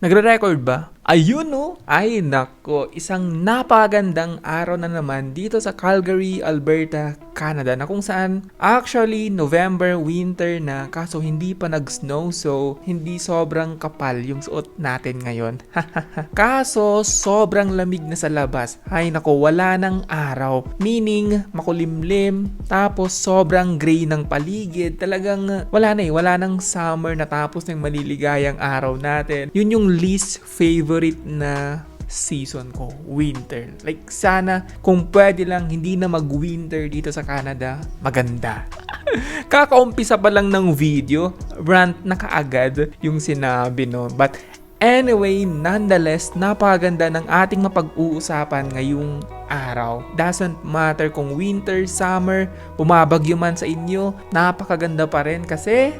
Nagre-record ba? Ayun no? Ay nako, isang napagandang araw na naman dito sa Calgary, Alberta, Canada na kung saan actually November, winter na kaso hindi pa nag-snow so hindi sobrang kapal yung suot natin ngayon. kaso sobrang lamig na sa labas. Ay nako, wala ng araw. Meaning makulimlim tapos sobrang gray ng paligid. Talagang wala na eh, wala ng summer na tapos ng maliligayang araw natin. Yun yung least favorite na season ko, winter. Like sana kung pwede lang hindi na mag-winter dito sa Canada, maganda. Kakaumpisa pa lang ng video, rant na kaagad yung sinabi no. But anyway, nonetheless, napakaganda ng ating mapag-uusapan ngayong araw. Doesn't matter kung winter, summer, bumabagyo man sa inyo, napakaganda pa rin kasi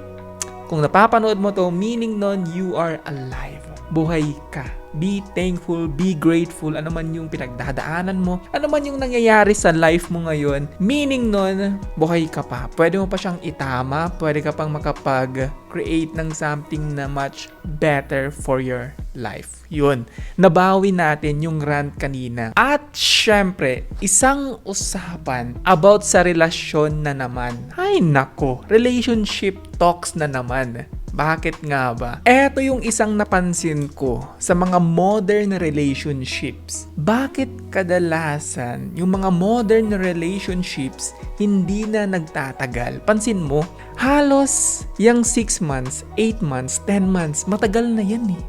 kung napapanood mo to, meaning nun, you are alive. Buhay ka. Be thankful, be grateful, ano man yung pinagdadaanan mo, ano man yung nangyayari sa life mo ngayon, meaning nun, buhay ka pa. Pwede mo pa siyang itama, pwede ka pang makapag-create ng something na much better for your life. Yun, nabawi natin yung rant kanina. At syempre, isang usapan about sa relasyon na naman. Ay nako, relationship talks na naman. Bakit nga ba? Eto yung isang napansin ko sa mga modern relationships. Bakit kadalasan yung mga modern relationships hindi na nagtatagal? Pansin mo, halos yung 6 months, 8 months, 10 months, matagal na yan eh.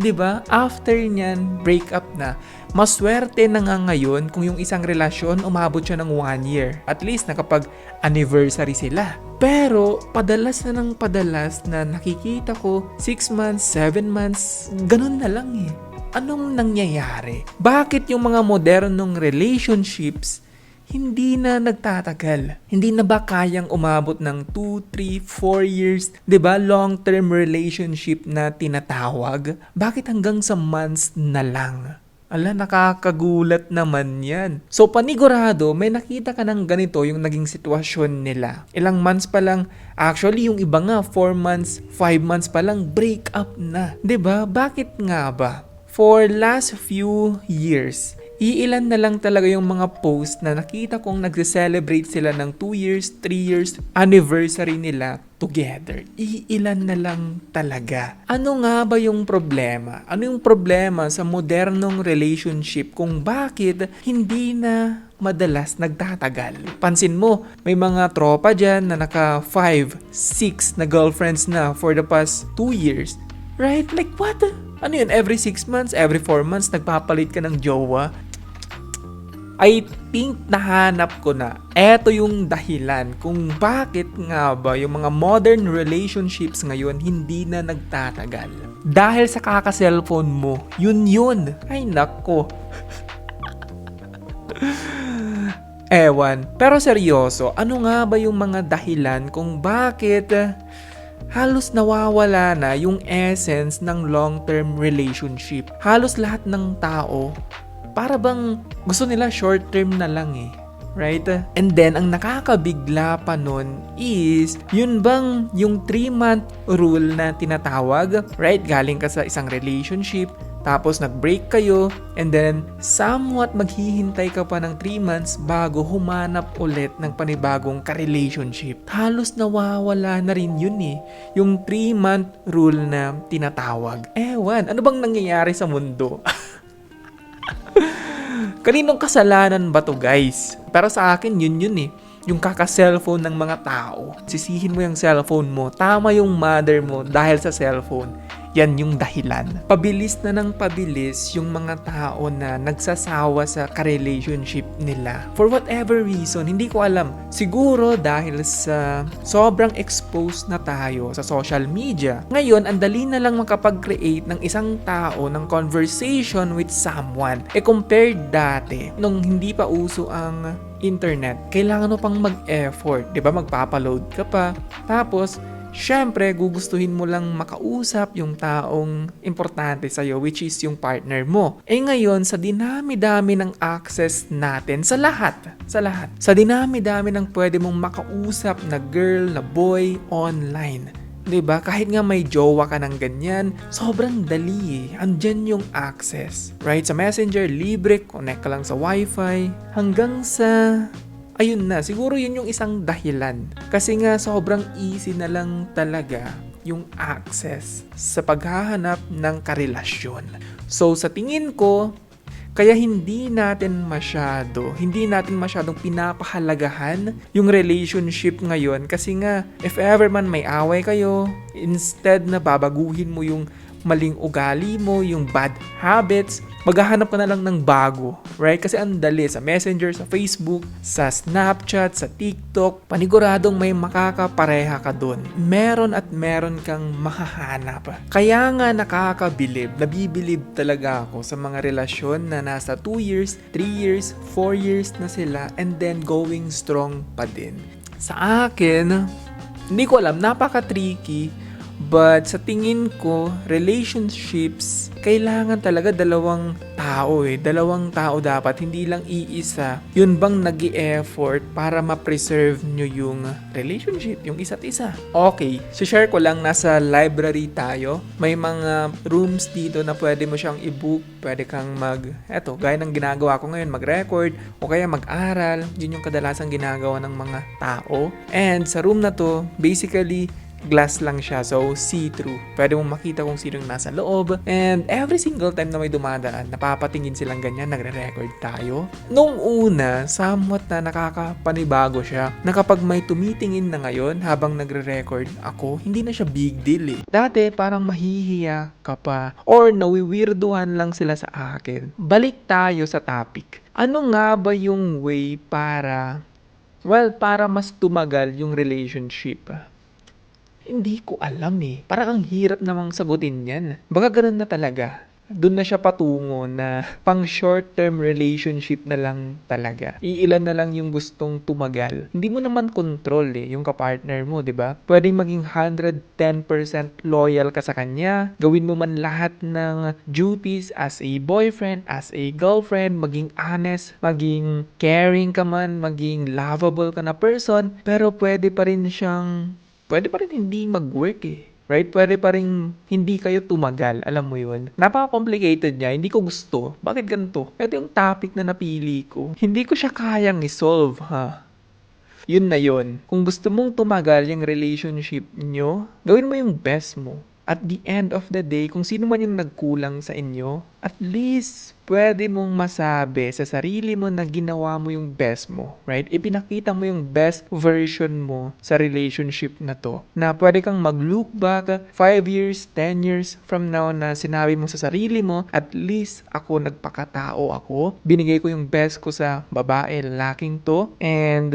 'di ba? After niyan, break up na. Maswerte na nga ngayon kung yung isang relasyon umabot siya ng one year. At least nakapag anniversary sila. Pero padalas na ng padalas na nakikita ko 6 months, 7 months, ganun na lang eh. Anong nangyayari? Bakit yung mga modernong relationships hindi na nagtatagal. Hindi na ba kayang umabot ng 2, 3, 4 years? ba long-term relationship na tinatawag? Bakit hanggang sa months na lang? Ala, nakakagulat naman yan. So, panigurado, may nakita ka ng ganito yung naging sitwasyon nila. Ilang months pa lang, actually, yung iba nga, 4 months, 5 months pa lang, break up na. ba Bakit nga ba? For last few years, iilan na lang talaga yung mga post na nakita kong nagse-celebrate sila ng 2 years, 3 years anniversary nila together. Iilan na lang talaga. Ano nga ba yung problema? Ano yung problema sa modernong relationship kung bakit hindi na madalas nagtatagal. Pansin mo, may mga tropa dyan na naka 5, 6 na girlfriends na for the past 2 years. Right? Like what? Ano yun? Every 6 months, every 4 months, nagpapalit ka ng jowa? I think nahanap ko na eto yung dahilan kung bakit nga ba yung mga modern relationships ngayon hindi na nagtatagal. Dahil sa kaka-cellphone mo, yun yun. Ay nako. Ewan. Pero seryoso, ano nga ba yung mga dahilan kung bakit halos nawawala na yung essence ng long-term relationship. Halos lahat ng tao para bang gusto nila short term na lang eh. Right? And then, ang nakakabigla pa nun is, yun bang yung 3-month rule na tinatawag, right? Galing ka sa isang relationship, tapos nag-break kayo, and then somewhat maghihintay ka pa ng 3 months bago humanap ulit ng panibagong ka-relationship. Halos nawawala na rin yun eh. Yung 3-month rule na tinatawag. Ewan, ano bang nangyayari sa mundo? Kaninong kasalanan ba to guys? Pero sa akin yun yun eh. Yung kaka-cellphone ng mga tao. Sisihin mo yung cellphone mo. Tama yung mother mo dahil sa cellphone yan yung dahilan. Pabilis na ng pabilis yung mga tao na nagsasawa sa ka-relationship nila. For whatever reason, hindi ko alam. Siguro dahil sa sobrang exposed na tayo sa social media. Ngayon, ang dali na lang makapag-create ng isang tao ng conversation with someone. E compared dati, nung hindi pa uso ang internet, kailangan mo pang mag-effort, 'di ba? Magpapaload ka pa. Tapos syempre, gugustuhin mo lang makausap yung taong importante sa'yo, which is yung partner mo. Eh ngayon, sa dinami-dami ng access natin, sa lahat, sa lahat, sa dinami-dami ng pwede mong makausap na girl, na boy, online, 'Di ba? Kahit nga may jowa ka ng ganyan, sobrang dali eh. Andyan yung access. Right? Sa Messenger, libre, connect ka lang sa wifi. Hanggang sa... Ayun na, siguro yun yung isang dahilan. Kasi nga sobrang easy na lang talaga yung access sa paghahanap ng karelasyon. So sa tingin ko, kaya hindi natin masyado, hindi natin masyadong pinapahalagahan yung relationship ngayon kasi nga if ever man may away kayo, instead na babaguhin mo yung maling ugali mo, yung bad habits, maghahanap ka na lang ng bago, right? Kasi ang dali sa Messenger, sa Facebook, sa Snapchat, sa TikTok, paniguradong may makakapareha ka doon. Meron at meron kang mahahanap. Kaya nga nakakabilib, nabibilib talaga ako sa mga relasyon na nasa 2 years, 3 years, 4 years na sila and then going strong pa din. Sa akin, hindi ko alam, napaka-tricky But sa tingin ko, relationships, kailangan talaga dalawang tao eh. Dalawang tao dapat, hindi lang iisa. Yun bang nag effort para ma-preserve nyo yung relationship, yung isa't isa. Okay, share ko lang, nasa library tayo. May mga rooms dito na pwede mo siyang i-book. Pwede kang mag, eto, gaya ng ginagawa ko ngayon, mag-record o kaya mag-aral. Yun yung kadalasang ginagawa ng mga tao. And sa room na to, basically, glass lang siya. So, see-through. Pwede mong makita kung sino yung nasa loob. And every single time na may dumadaan, napapatingin silang ganyan, nagre-record tayo. Nung una, somewhat na nakakapanibago siya na kapag may tumitingin na ngayon habang nagre-record ako, hindi na siya big deal eh. Dati, parang mahihiya ka pa or nawiwirduhan lang sila sa akin. Balik tayo sa topic. Ano nga ba yung way para, well, para mas tumagal yung relationship? Hindi ko alam eh. Parang ang hirap namang sagutin yan. Baka ganun na talaga. Doon na siya patungo na pang short-term relationship na lang talaga. Iilan na lang yung gustong tumagal. Hindi mo naman control eh, yung kapartner mo, di ba? Pwedeng maging 110% loyal ka sa kanya. Gawin mo man lahat ng duties as a boyfriend, as a girlfriend, maging honest, maging caring ka man, maging lovable ka na person. Pero pwede pa rin siyang pwede pa rin hindi mag-work eh. Right? Pwede pa rin hindi kayo tumagal. Alam mo yun? Napaka-complicated niya. Hindi ko gusto. Bakit ganito? Ito yung topic na napili ko. Hindi ko siya kayang isolve, ha? Yun na yun. Kung gusto mong tumagal yung relationship nyo, gawin mo yung best mo at the end of the day, kung sino man yung nagkulang sa inyo, at least pwede mong masabi sa sarili mo na ginawa mo yung best mo, right? Ipinakita mo yung best version mo sa relationship na to. Na pwede kang mag-look back 5 years, 10 years from now na sinabi mo sa sarili mo, at least ako nagpakatao ako. Binigay ko yung best ko sa babae, lalaking to, and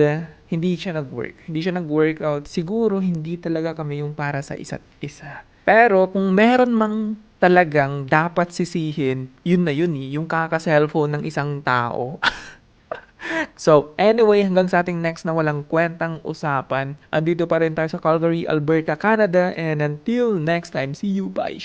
hindi siya nag-work. Hindi siya nag-work out. Siguro hindi talaga kami yung para sa isa't isa. Pero kung meron mang talagang dapat sisihin, yun na yun eh, yung kaka-cellphone ng isang tao. so, anyway, hanggang sa ating next na walang kwentang usapan, andito pa rin tayo sa Calgary, Alberta, Canada, and until next time, see you, bye!